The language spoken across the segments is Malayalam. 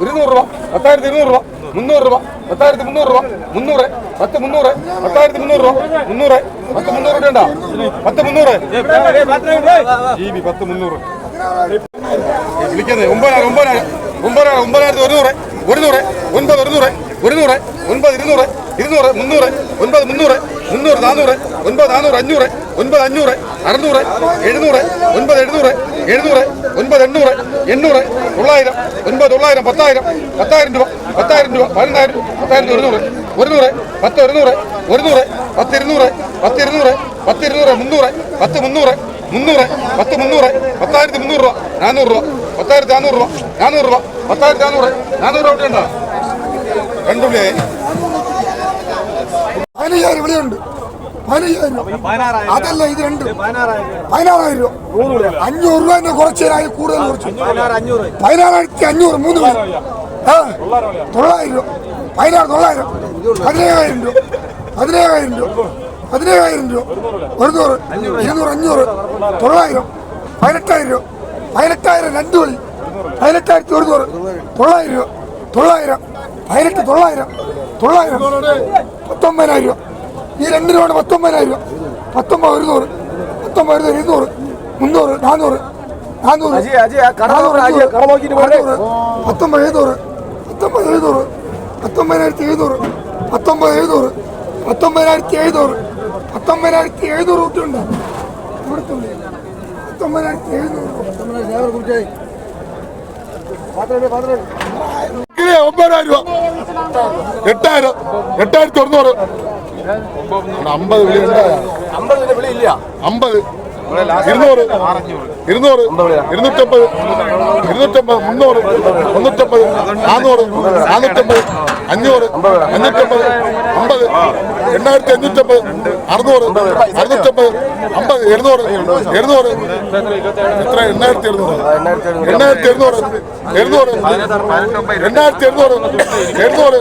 ഇരുന്നൂറ് രൂപ പത്തായിരത്തി ഇരുന്നൂറ് രൂപ മുന്നൂറ് രൂപ പത്തായിരത്തി മുന്നൂറ് രൂപ മുന്നൂറ് പത്ത് മുന്നൂറ് പത്തായിരത്തി മുന്നൂറ് രൂപ മുന്നൂറ് പത്ത് മുന്നൂറ് രൂപ ഉണ്ടോ പത്ത് മുന്നൂറ്. ജി ബി പത്ത് മുന്നൂറ്. വിളിക്കുന്നത് ഒമ്പതിനായിരം ഒമ്പതിനായിരം ഒമ്പതിനായിരം ഒമ്പതിനായിരത്തി ഒരുന്നൂറ് ഒരുന്നൂറ് ഒൻപത് ഒരുന്നൂറ് ഒരുന്നൂറ് ഒൻപത് ഇരുന്നൂറ് ഇരുന്നൂറ് മുന്നൂറ് ഒൻപത് മുന്നൂറ് മുന്നൂറ് നാനൂറ് ഒൻപത് നാനൂറ് അഞ്ഞൂറ് ഒൻപത് അഞ്ഞൂറ് അറുന്നൂറ് എഴുന്നൂറ് ഒൻപത് എഴുന്നൂറ് എഴുന്നൂറ് ഒൻപത് എണ്ണൂറ് എണ്ണൂറ് തൊള്ളായിരം ഒൻപത് തൊള്ളായിരം പത്തായിരം പത്തായിരം രൂപ പത്തായിരം രൂപ പതിനായിരം പത്തായിരത്തി ഒരുന്നൂറ് ഒരുന്നൂറ് പത്ത് ഒരുന്നൂറ് ഒരുന്നൂറ് പത്ത് ഇരുന്നൂറ് പത്ത് ഇരുന്നൂറ് പത്ത് ഇരുന്നൂറ് മുന്നൂറ് പത്ത് മുന്നൂറ് മുന്നൂറ് പത്ത് മുന്നൂറ് പത്തായിരത്തി മുന്നൂറ് രൂപ നാനൂറ് രൂപ പത്തായിരത്തി നാനൂറ് രൂപ നാനൂറ് രൂപ പത്തായിരത്തി നാനൂറ് നാനൂറ് രൂപ ഉണ്ടോ പതിനയ്യായിരം ഇവിടെയുണ്ട് പതിനയ്യായിരം അതല്ല ഇത് രണ്ട്. പതിനാറായിരം രൂപ. അഞ്ഞൂറ് രൂപ. തന്നെ കുറച്ച് തരാം കൂടുതൽ കുറച്ച്. പതിനാറായിരത്തി അഞ്ഞൂറ് മൂന്ന് പേര്. ആ തൊള്ളായിരം രൂപ. പതിനാറ് തൊള്ളായിരം. പതിനേഴായിരം രൂപ. പതിനേഴായിരം രൂപ. പതിനേഴായിരം രൂപ. ഒരുന്നൂറ് ഇരുന്നൂറ് അഞ്ഞൂറ്. തൊള്ളായിരം. പതിനെട്ടായിരം രൂപ. പതിനെട്ടായിരം രണ്ട് വിളി പതിനെട്ടായിരത്തി ഒരുന്നൂറ്. തൊള്ളായിരം രൂപ. തൊള്ളായിരം. പതിനെട്ട് തൊള്ളായിരം. തൊള്ളായിരം. പത്തൊമ്പതിനായിരം രൂപ. ഈ രണ്ട് രൂപ പത്തൊമ്പതിനായിരം രൂപ. പത്തൊമ്പത് ഒരുന്നൂറ് പത്തൊമ്പത് ഒരുന്നൂറ് ഇരുന്നൂറ് മുന്നൂറ് നാനൂറ് നാനൂറ് പത്തൊമ്പത് എഴുന്നൂറ് പത്തൊമ്പത് എഴുന്നൂറ് പത്തൊമ്പതിനായിരത്തി എഴുന്നൂറ് പത്തൊമ്പത് എഴുന്നൂറ് പത്തൊമ്പതിനായിരത്തി എഴുന്നൂറ് പത്തൊമ്പതിനായിരത്തി എഴുന്നൂറ് കുട്ടിയുണ്ട് ഇവിടുത്തെ പത്തൊമ്പതിനായിരത്തി എഴുന്നൂറ്. ഒമ്പതിനായിരം രൂപ. എട്ടായിരം എട്ടായിരത്തി തൊണ്ണൂറ്. അമ്പത് വിളി ഉണ്ടായ അമ്പത് ഇരുന്നൂറ്. ഇരുന്നൂറ്. ഇരുന്നൂറ്റമ്പത്. ഇരുന്നൂറ്റമ്പത്. മുന്നൂറ്. മുന്നൂറ്റമ്പത്. നാന്നൂറ്. നാന്നൂറ്റമ്പത്. അഞ്ഞൂറ്. അഞ്ഞൂറ്റമ്പത്. അമ്പത്. എണ്ണായിരത്തി അഞ്ഞൂറ്റമ്പത് അറുന്നൂറ് അറുന്നൂറ്റമ്പത് അമ്പത് എഴുന്നൂറ് എഴുന്നൂറ്. എത്ര? എണ്ണായിരത്തി എഴുന്നൂറ്. എണ്ണായിരത്തി എഴുന്നൂറ്. എഴുന്നൂറ്. എണ്ണായിരത്തി എഴുന്നൂറ്. എഴുന്നൂറ്.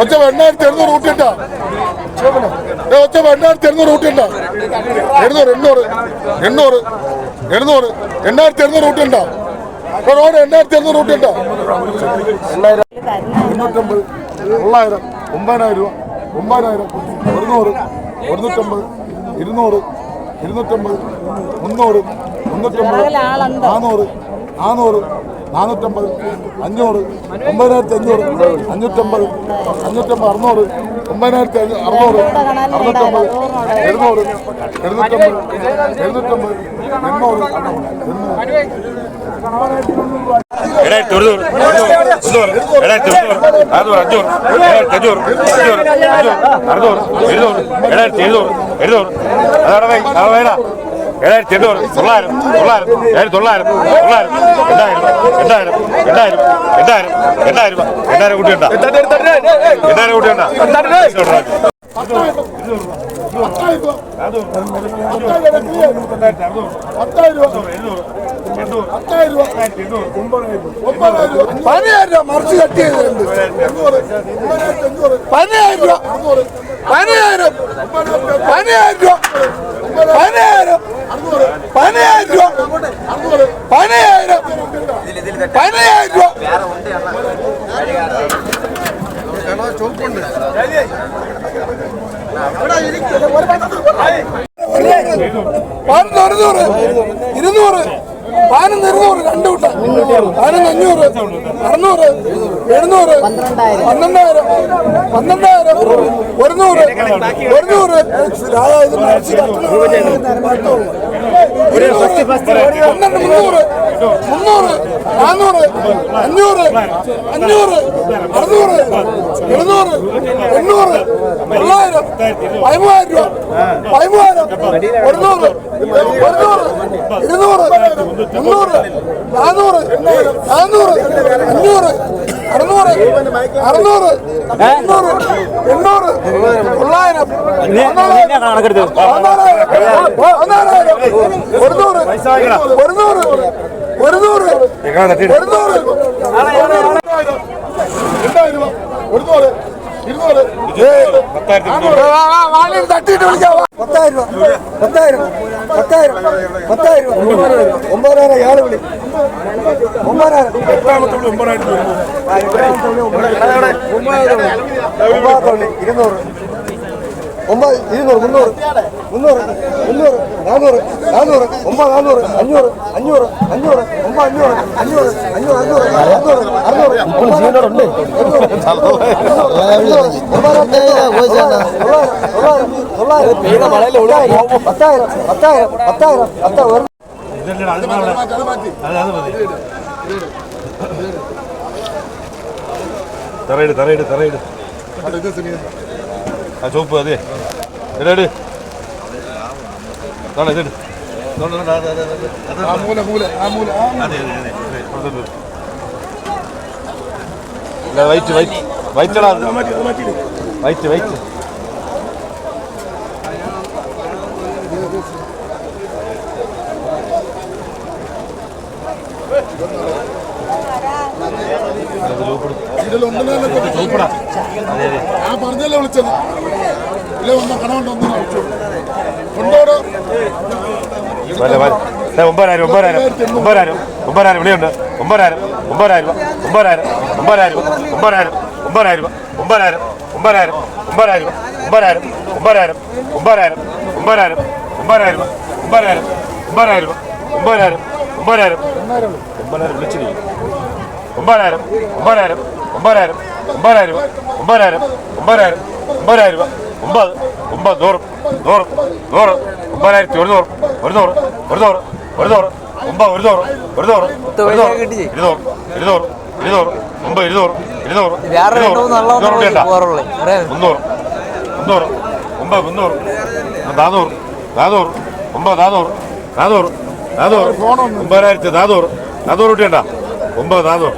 ഒച്ച എണ്ണായിരത്തി എഴുന്നൂറ് കൂട്ടിട്ട ഒച്ച എണ്ണായിരത്തി എഴുന്നൂറ് കൂട്ടിട്ട എഴുന്നൂറ് എണ്ണൂറ് എണ്ണൂറ് എഴുന്നൂറ് എണ്ണായിരത്തി എഴുന്നൂറ് കൂട്ടിട്ട റോഡ് എണ്ണായിരത്തി എഴുന്നൂറ് എണ്ണൂറ്റമ്പത് തൊള്ളായിരം ഒമ്പതിനായിരം രൂപ. ഒമ്പതിനായിരം ഒരുന്നൂറ് ഒരുന്നൂറ്റമ്പത് ഇരുന്നൂറ് ഇരുന്നൂറ്റമ്പത് മുന്നൂറ് മുന്നൂറ്റമ്പത് നാനൂറ് നാനൂറ് നാനൂറ്റമ്പത് അഞ്ഞൂറ് ഒമ്പതിനായിരത്തി അഞ്ഞൂറ് അഞ്ഞൂറ്റമ്പത് അഞ്ഞൂറ്റമ്പത് അറുന്നൂറ് ഒമ്പതിനായിരത്തി അറുന്നൂറ് അറുന്നൂറ്റമ്പത് എഴുന്നൂറ് എഴുന്നൂറ്റമ്പത് എഴുന്നൂറ്റമ്പത് എണ്ണൂറ്. ഒരുന്നൂറ് മുന്നൂറ് ഏഴായിരത്തി ഒരുന്നൂറ് അറുന്നൂറ് അഞ്ഞൂറ് അഞ്ഞൂറ് അഞ്ഞൂറ് അറുന്നൂറ് എഴുന്നൂറ് ഏഴായിരത്തി എഴുന്നൂറ് എഴുന്നൂറ് അതാണ് വൈ അതാണ് വേണ്ട ഏഴായിരത്തി എണ്ണൂറ് തൊള്ളായിരം തൊള്ളായിരം ഏഴായിരത്തി തൊള്ളായിരം തൊള്ളായിരം എണ്ണായിരം എണ്ണായിരം എണ്ണായിരം എണ്ണായിരം എണ്ണായിരം എണ്ണായിരം കൂട്ടി ഉണ്ടാ എണ്ണായിരം കൂട്ടി ഉണ്ടാ പതിനായിരം രൂപ മറിച്ച് കട്ട് ചെയ്തിട്ടുണ്ട്. പതിനായിരം രൂപ. പതിനായിരം. പതിനായിരം രൂപ. പതിനായിരം. പതിനായിരം പതിനായിരം. രൂപ. ഇരുന്നൂറ്. പതിനൊന്ന് ഇരുന്നൂറ് രണ്ട് കൂട്ടം പതിനൊന്ന് അഞ്ഞൂറ് അറുന്നൂറ് എഴുന്നൂറ് പന്ത്രണ്ടായിരം പന്ത്രണ്ടായിരം ഒരുന്നൂറ് ഒരുന്നൂറ്. പന്ത്രണ്ട് മുന്നൂറ് മുന്നൂറ്. നാനൂറ് അഞ്ഞൂറ് അഞ്ഞൂറ് അറുന്നൂറ് എഴുന്നൂറ് എണ്ണൂറ് തൊള്ളായിരം പതിമൂവായിരം രൂപ പതിമൂവായിരം ഒരുന്നൂറ് ഒരുന്നൂറ് ഇരുന്നൂറ് മുന്നൂറ് നാനൂറ് നാനൂറ് അഞ്ഞൂറ് അറുന്നൂറ്. അറുന്നൂറ്. എണ്ണൂറ്. എണ്ണൂറ്. തൊള്ളായിരം. പതിനാലായിരം ഒരുന്നൂറ്. ഒരുന്നൂറ്. ഒരുന്നൂറ്. ഒരുന്നൂറ്. ഒരുന്നൂറ്. ഇരുന്നൂറ്. ഇരുന്നൂറ് തട്ടിയിട്ട് വിളിക്കാം. പത്തായിരം രൂപ. പത്തായിരം പത്തായിരം പത്തായിരം രൂപ. ഒമ്പതിനായിരം ഇയാൾ വിളി. ഒമ്പതിനായിരം ഇരുന്നൂറ്. ഒമ്പത് ഇരുന്നൂറ് മുന്നൂറ് മുന്നൂറ് മുന്നൂറ് നാനൂറ് നാനൂറ് ഒമ്പത് നാനൂറ് അഞ്ഞൂറ് അഞ്ഞൂറ് അഞ്ഞൂറ് ഒമ്പത് അഞ്ഞൂറ് അഞ്ഞൂറ് അഞ്ഞൂറ് അഞ്ഞൂറ് അറുന്നൂറ് അറുന്നൂറ് തൊള്ളായിരം പത്തായിരം പത്തായിരം പത്തായിരം പത്തായിരം തറയിട് തറയിട് തറയിട്. ആ ചോപ്പ് അതെ വൈറ്റ് വൈറ്റ്. വൈറ്റടാ. വൈറ്റ് ആ പറഞ്ഞല്ലേ വിളിച്ചത്. ഇല്ല ഒന്ന് കണമുണ്ട് ഒന്നിനെ വിളിച്ചു കൊണ്ടോടോ ഒമ്പതിനായിരം ഒമ്പതിനായിരം ഒമ്പതിനായിരം ഒമ്പതിനായിരം ഇവിടെയുണ്ട് ഒമ്പതിനായിരം ഒമ്പതിനായിരം ഒമ്പതിനായിരം ഒമ്പതിനായിരം ഒമ്പതിനായിരം ഒമ്പതിനായിരം ഒമ്പതിനായിരം ഒമ്പതിനായിരം ഒമ്പതിനായിരം ഒമ്പതിനായിരം ഒമ്പതിനായിരം ഒമ്പതിനായിരം ഒമ്പതിനായിരം ഒമ്പതിനായിരം ഒമ്പതിനായിരം ഒമ്പതിനായിരം ഒമ്പതിനായിരം ഒമ്പതിനായിരം ഒമ്പതിനായിരം വിളിച്ചിരിക്കും ഒമ്പതിനായിരം ഒമ്പതിനായിരം ഒമ്പതിനായിരം ഒമ്പതിനായിരം ഒമ്പതിനായിരം ഒമ്പതിനായിരം ഒമ്പതിനായിരം രൂപ ഒമ്പത് ഒമ്പത് നൂറ് നൂറ് നൂറ് ഒമ്പതിനായിരത്തി ഒരുന്നൂറ് ഒരുന്നൂറ് ഒരുന്നൂറ് ഒരുന്നൂറ് ഒരു നൂറ് ഒരു നൂറ് ഒമ്പത് ഒരുന്നൂറ് ഒരുന്നൂറ് ഒരു നൂറ് ഒരു നൂറ് ഇരുന്നൂറ് ഇരുന്നൂറ് ഇരുന്നൂറ് ഒമ്പത് ഇരുന്നൂറ് ഇരുന്നൂറ് വേറെ ഇരുന്നൂറ് മുന്നൂറ് മുന്നൂറ് ഒമ്പത് മുന്നൂറ് നാനൂറ് നാനൂറ് ഒമ്പത് നാനൂറ് നാനൂറ് നാനൂറ് ഒമ്പതിനായിരത്തി നാനൂറ് നാനൂറ് രൂപ ഒമ്പത് നാനൂറ്.